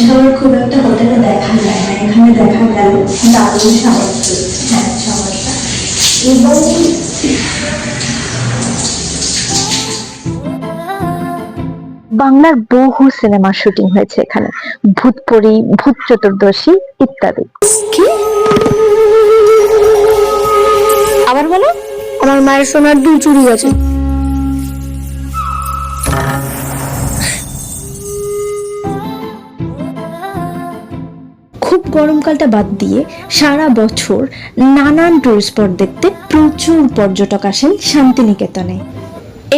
Shower খুব একটা হোটেলে দেখা যায় না। এখানে দেখা গেল দারুণ হ্যাঁ শাওয়ারটা এবং বাংলার বহু সিনেমার শুটিং হয়েছে এখানে। ভূতপরি ভূত চতুর্দশী ইত্যাদি। কি? আবার বলো? আমার মায়ের সোনার দুল চুরি গেছে। গরমকালটা বাদ দিয়ে সারা বছর নানান টুরিস্ট স্পট দেখতে প্রচুর পর্যটক আসেন শান্তিনিকেতনে।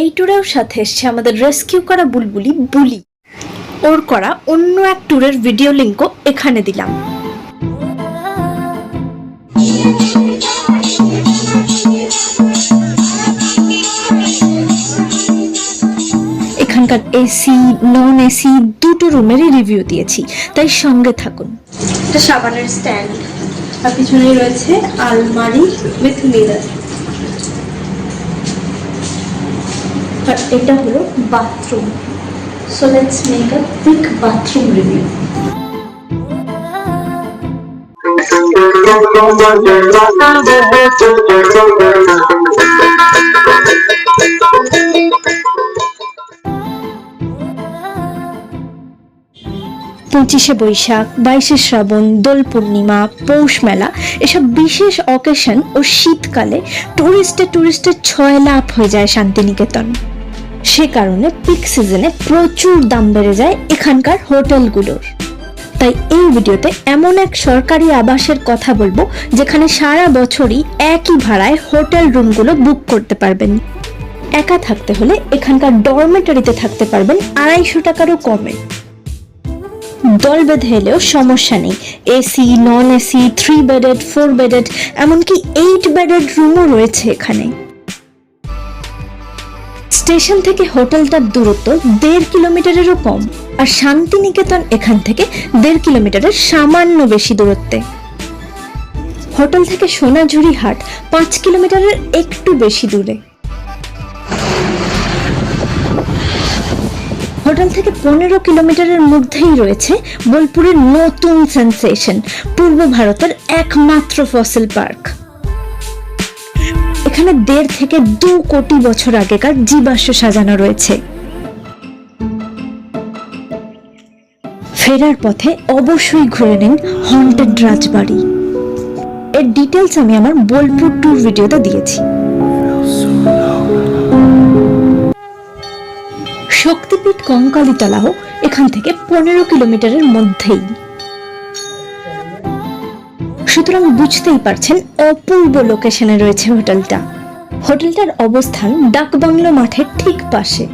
এই ট্যুরেও সাথে এসছে আমাদের রেস্কিউ করা বুলবুলি বুলি। ওর করা অন্য এক ট্যুরের ভিডিও লিঙ্কও এখানে দিলাম। এখানকার এসি নন এসি দুটো রুমেরই রিভিউ দিয়েছি, তাই সঙ্গে থাকুন। একটা সাবানের স্ট্যান্ড। আর পিছনেই রয়েছে আলমারি উইথ মিরর। আর এটা হলো bathroom. So let's make a quick bathroom review পঁচিশে বৈশাখ, বাইশে শ্রাবণ, দোল পূর্ণিমা, পৌষ মেলা, এসব বিশেষ অকেশন ও শীতকালে টুরিস্টে টুরিস্টের ছয় লাভ হয়ে যায় শান্তিনিকেতন। সে কারণে পিক সিজনে প্রচুর দাম বেড়ে যায় এখানকার হোটেলগুলোর। তাই এই ভিডিওতে এমন এক সরকারি আবাসের কথা বলব, যেখানে সারা বছরই একই ভাড়ায় হোটেল রুমগুলো বুক করতে পারবেন। একা থাকতে হলে এখানকার ডরমেটরিতে থাকতে পারবেন আড়াইশো টাকারও কমে। দল বেঁধে এলেও সমস্যা নেই। AC non AC three bedded four bedded এমনকি এইট বেডেড রুমও রয়েছে এখানে। স্টেশন থেকে হোটেলটার দূরত্ব দেড় কিলোমিটারেরও কম, আর শান্তিনিকেতন এখান থেকে দেড় কিলোমিটারের সামান্য বেশি দূরত্বে। হোটেল থেকে সোনাঝুরি হাট পাঁচ কিলোমিটারের একটু বেশি দূরে। হোটেল থেকে পনেরো কিলোমিটারের মধ্যেই রয়েছে বোলপুরের নতুন সেন্সেশন পূর্ব ভারতের একমাত্র ফসিল পার্ক এখানে দেড় থেকে দু কোটি বছর আগেকার জীবাশ্ম সাজানো রয়েছে। ফেরার পথে অবশ্যই ঘুরে নিন হন্টেড রাজবাড়ি। এর ডিটেলস আমি আমার বোলপুর ট্যুর ভিডিওতে দিয়েছি। শক্তিপীঠ কঙ্কালীতলাও এখান থেকে পনেরো কিলোমিটারের মধ্যেই। সুতরাং বুঝতেই পারছেন অপূর্ব লোকেশনে রয়েছে হোটেলটা। হোটেলটার অবস্থান ডাকবাংলো মাঠের ঠিক পাশে।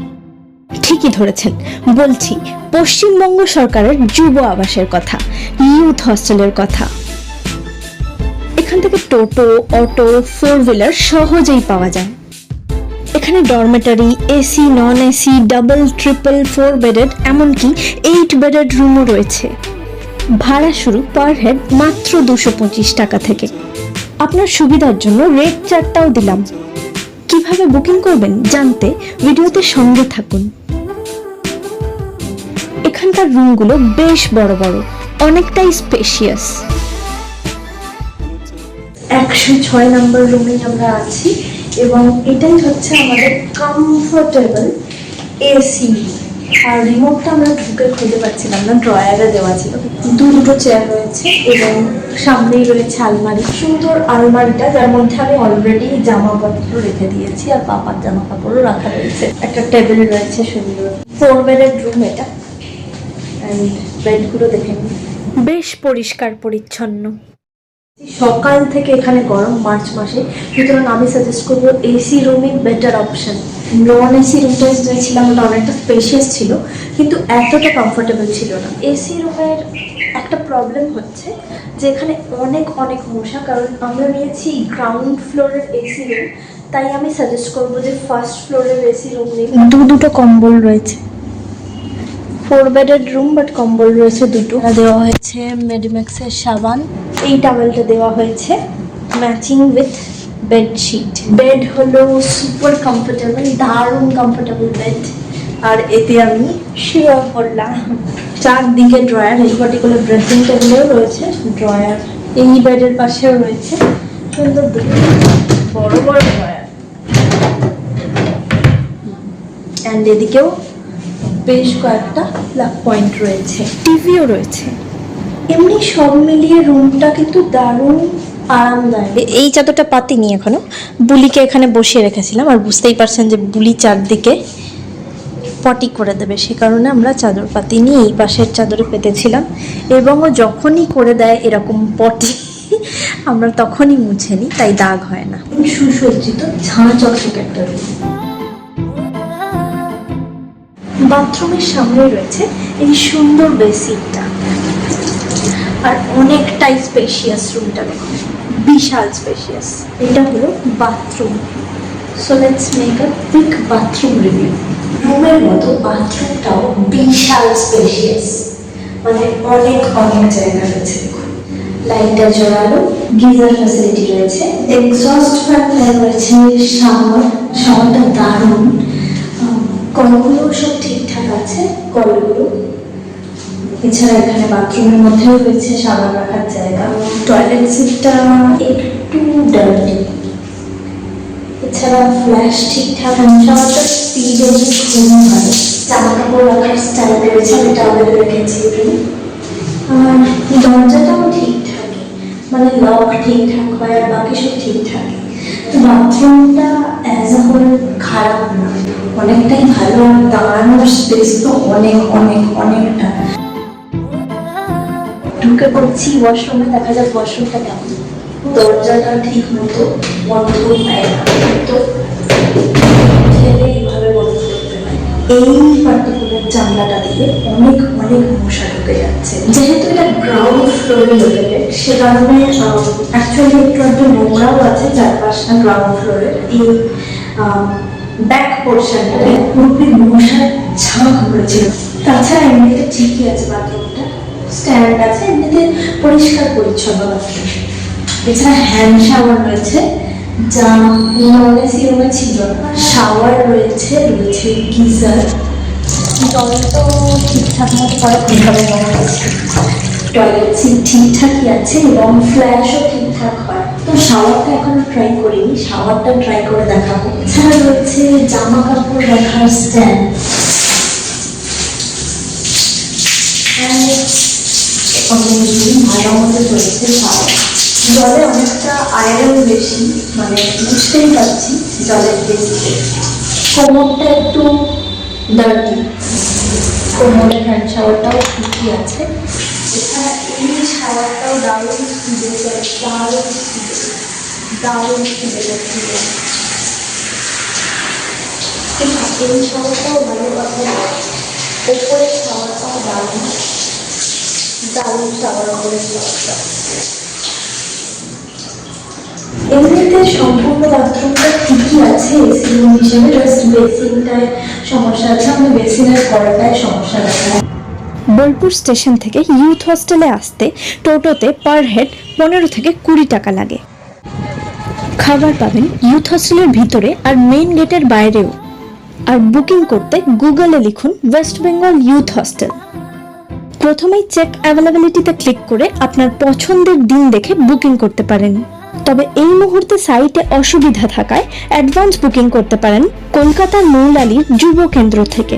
ঠিকই ধরেছেন, বলছি, পশ্চিমবঙ্গ সরকারের যুব আবাসের কথা, ইউথ হস্টেলের কথা। এখান থেকে টোটো, অটো ফোর হুইলার সহজেই পাওয়া যায়। এখানে dormitory AC non AC double triple four bedded এমনকি এইট বেডেড রুমও রয়েছে। ভাড়া শুরু পার হেড মাত্র দুশো পঁচিশ টাকা থেকে। আপনার সুবিধার জন্য রেট চার্টটাও দিলাম। কীভাবে বুকিং করবেন জানতে ভিডিওতে সঙ্গে থাকুন। এখানকার রুমগুলো বেশ বড় বড়, অনেকটাই স্পেশিয়াস একশো ছয় নম্বর রুমে আমরা আছি। এবং এটাই হচ্ছে আমাদের কমফোর্টেবল এসি আর রিমোটটা আমরা ঢুকে খুঁজে পাচ্ছিলাম না ড্রয়ারে দেওয়া ছিল। দু দুটো চেয়ার রয়েছে এবং সামনেই রয়েছে আলমারি। সুন্দর আলমারিটা, যার মধ্যে আমি অলরেডি জামাপত্র রেখে দিয়েছি আর পাপার জামা কাপড়ও রাখা রয়েছে। একটা টেবিল রয়েছে সুন্দর। ফোর বেডেড রুম এটা। বেডগুলো দেখে বেশ পরিষ্কার পরিচ্ছন্ন সকাল থেকে এখানে গরম, মার্চ মাসে। সুতরাং আমি সাজেস্ট করব এসি রুমই বেটার অপশন নন এসি রুমটা ছিলাম ওটা অনেকটা স্পেশিয়াস ছিল, কিন্তু এতটা কমফোর্টেবল ছিল না। এসি রুমের একটা প্রবলেম হচ্ছে যে এখানে অনেক অনেক মশা, কারণ আমরা নিয়েছি গ্রাউন্ড ফ্লোরের এসি রুম তাই আমি সাজেস্ট করব যে ফার্স্ট ফ্লোরের এসি রুম নিন দু, দুটো কম্বল রয়েছে। ফোর বেডেড রুম বাট কম্বল রয়েছে দুটো। দেওয়া হয়েছে মেডিম্যাক্সের সাবান। এই টাওয়েলটা দেওয়া হয়েছে ম্যাচিং উইথ বেডশিট বেড হলো সুপার কমফোর্টেবল দারুণ কমফোর্টেবল বেড আর এতে আমি শুয়ে পড়লাম চারদিকে ড্রয়ার এই পার্টিকুলার ড্রেসিং টেবিলেও রয়েছে ড্রয়ার এই বেডের পাশেও রয়েছে দুটো বড় বড় ড্রয়ার অ্যান্ড এদিকেও বেশ কয়েকটা প্লাগ পয়েন্ট রয়েছে। টিভিও রয়েছে। এমনি সব মিলিয়ে রুমটা কিন্তু দারুণ আরামদায়ক। এই চাদরটা পাতিনি এখনও। বুলিকে এখানে বসিয়ে রেখেছিলাম আর বুঝতেই পারছেন যে বুলি চারদিকে পটি করে দেবে। সে কারণে আমরা চাদর পাতি নিয়ে এই পাশের চাদরে পেতেছিলাম এবং ও যখনই করে দেয় এরকম পটি আমরা তখনই মুছে নিই তাই দাগ হয় না। সুসজ্জিত ঝাঁ চকচকে একটা রুম। বাথরুমের সামনে রয়েছে এই সুন্দর বেসিনটা আর অনেকটাই স্পেশিয়াস রুমটা দেখুন। বিশাল স্পেশিয়াস এটা হলো bathroom so let's make a quick bathroom review রুমের মতো বাথরুমটাও বিশাল স্পেশিয়াস মানে অনেক অনেক জায়গা রয়েছে। লাইটটা জোরালো গিজার ফ্যাসিলিটি রয়েছে। এক্সস্ট ফ্যান রয়েছে। শাওয়ার শাওয়ারটা দারুণ। কলগুলো সব ঠিকঠাক আছে, কলগুলো। এছাড়া এখানে বাথরুমের মধ্যেও রয়েছে সাবান রাখার জায়গা। টয়লেট সিটটা একটু ডার্টি এছাড়া ফ্ল্যাশ ঠিকঠাক শাওয়ারটা স্পিড ভালো জামা কাপড় রাখার স্টাইল রয়েছে, আমি টাওয়ালে রেখেছি আর দরজাটাও ঠিকঠাক মানে লক ঠিকঠাক হয় আর বাকি সব ঠিকঠাক। তো বাথরুমটা অ্যাজ আ হোল খারাপ না। অনেকটাই ভালো আর দাঁড়ানোর স্পেস তো অনেক অনেক, অনেকটা। ঢুকে পড়ছি ওয়াশরুমে দেখা যাক ওয়াশরুমটা কেমন। দরজাটা ঠিক মতো বন্ধ না। তো ঠেলে এইভাবে বন্ধ এই পার্টিকুলার জানলাটা দিয়ে অনেক অনেক মশা ঢুকে যাচ্ছে। যেহেতু এটা গ্রাউন্ড ফ্লোরে লোকেটেড সে কারণে অ্যাকচুয়ালি একটু একটু নোংরাও আছে চারপাশটা গ্রাউন্ড ফ্লোরের এই ব্যাক পোর্শনটাতে পুরোপুরি মশার ঝাঁক পড়েছিল। তাছাড়া এমনিতে ঠিকই আছে বাথরুমটা। স্ট্যান্ড আছে, এমনিতে পরিষ্কার পরিচ্ছন্ন বাথরুম। এছাড়া হ্যান্ড শাওয়ার রয়েছে, যা নন এসি ছিল। শাওয়ার রয়েছে রয়েছে গিজার। জল তো ঠিকঠাক মতো করা হবে টয়লেট সিট ঠিকঠাকই আছে এবং ফ্ল্যাশও ঠিকঠাক হয়। তো শাওয়ারটা এখনও ট্রাই করিনি শাওয়ারটা ট্রাই করে দেখাবো। এছাড়া রয়েছে জামা কাপড় রাখার স্ট্যান্ড ভালো মতো শাওয়ার জলে অনেকটা আয়রন বেশি মানে বুঝতেই পারছি জলের বেশি কোমরটা একটু ডার্টি কোমরের হ্যান্ড শাওয়ারটাও ঠিকই আছে। এছাড়া এই শাওয়ারটাও দারুণ দারুণ দারুণ স্পিডে যাচ্ছে এই শাওয়ারটাও ভালো কথা ওপরের শাওয়ারটাও দারুণ। দারুণ শাওয়ার ওপরের শাওয়ারটা এমনিতে সম্পূর্ণ বাথরুমটা ঠিকই আছে এসি রুম হিসেবে জাস্ট বেসিনটায় সমস্যা আছে। আমি বেসিনের পরেটায় সমস্যা দেখা বোলপুর স্টেশন থেকে ইউথ হস্টেলে আসতে টোটোতে পার হেড পনেরো থেকে কুড়ি টাকা লাগে। খাবার পাবেন ইউথ হস্টেলের ভিতরে আর মেইন গেটের বাইরেও। আর বুকিং করতে গুগলে লিখুন ওয়েস্ট বেঙ্গল ইউথ হস্টেল প্রথমেই চেক অ্যাভেলেবিলিটিতে ক্লিক করে আপনার পছন্দের দিন দেখে বুকিং করতে পারেন। তবে এই মুহূর্তে সাইটে অসুবিধা থাকায় অ্যাডভান্স বুকিং করতে পারেন কলকাতার মৌলালির যুব কেন্দ্র থেকে।